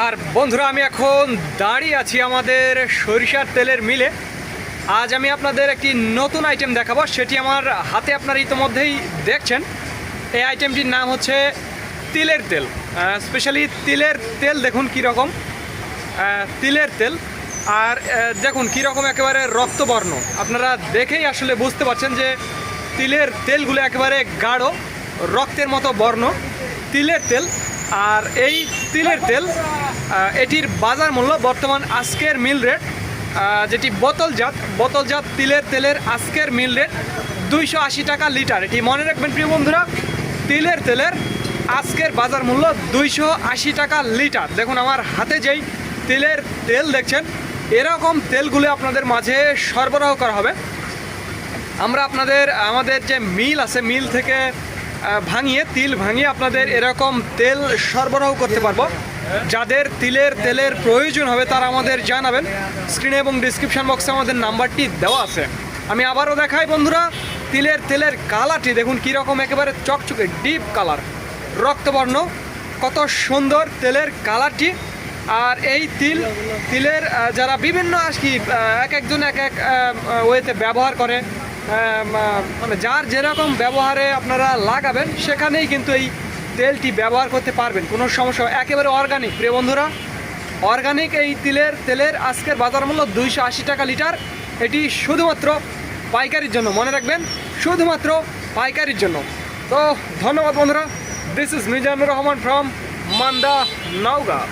আর বন্ধুরা, আমি এখন দাঁড়িয়ে আছি আমাদের সরিষার তেলের মিলে। আজ আমি আপনাদের একটি নতুন আইটেম দেখাবো, সেটি আমার হাতে আপনারা ইতোমধ্যেই দেখছেন। এই আইটেমটির নাম হচ্ছে তিলের তেল। স্পেশালি তিলের তেল দেখুন কীরকম। তিলের তেল। আর দেখুন কীরকম একেবারে রক্তবর্ণ। আপনারা দেখেই আসলে বুঝতে পারছেন যে তিলের তেলগুলো একেবারে গাঢ়, রক্তের মতো বর্ণ। তিলের তেল আর এই তিলের তেল এটির বাজার মূল্য বর্তমান আজকের মিল রেট যেটি বোতলজাত বোতলজাত তিলের তেলের আজকের মিল রেট দুইশো আশি টাকা লিটার। এটি মনে রাখবেন প্রিয় বন্ধুরা, তিলের তেলের আজকের বাজার মূল্য দুইশো আশি টাকা লিটার। দেখুন আমার হাতে যেই তেলের তেল দেখছেন, এরকম তেলগুলো আপনাদের মাঝে সরবরাহ করা হবে। আমরা আপনাদের, আমাদের যে মিল আছে, মিল থেকে ভাঙিয়ে, তিল ভাঙিয়ে আপনাদের এরকম তেল সরবরাহ করতে পারব। যাদের তিলের তেলের প্রয়োজন হবে তারা আমাদের জানাবেন। স্ক্রিনে এবং ডিসক্রিপশন বক্সে আমাদের নাম্বারটি দেওয়া আছে। আমি আবারও দেখাই বন্ধুরা, তিলের তেলের কালারটি দেখুন, কীরকম একেবারে চকচকে ডিপ কালার রক্তবর্ণ, কত সুন্দর তেলের কালারটি। আর এই তিল, তিলের যারা বিভিন্ন আর কি এক একজন এক এক ওয়েতে ব্যবহার করে মানে যার যেরকম ব্যবহারে আপনারা লাগাবেন, সেখানেই কিন্তু এই তেলটি ব্যবহার করতে পারবেন। কোনো সমস্যা একেবারে অর্গানিক প্রিয় বন্ধুরা অর্গানিক এই তিলের তেলের আজকের বাজার মূল্য দুইশো আশি টাকা লিটার। এটি শুধুমাত্র পাইকারির জন্য। মনে রাখবেন, শুধুমাত্র পাইকারির জন্য। তো ধন্যবাদ বন্ধুরা। This is Mizanur Rahman from Manda, Naogaon.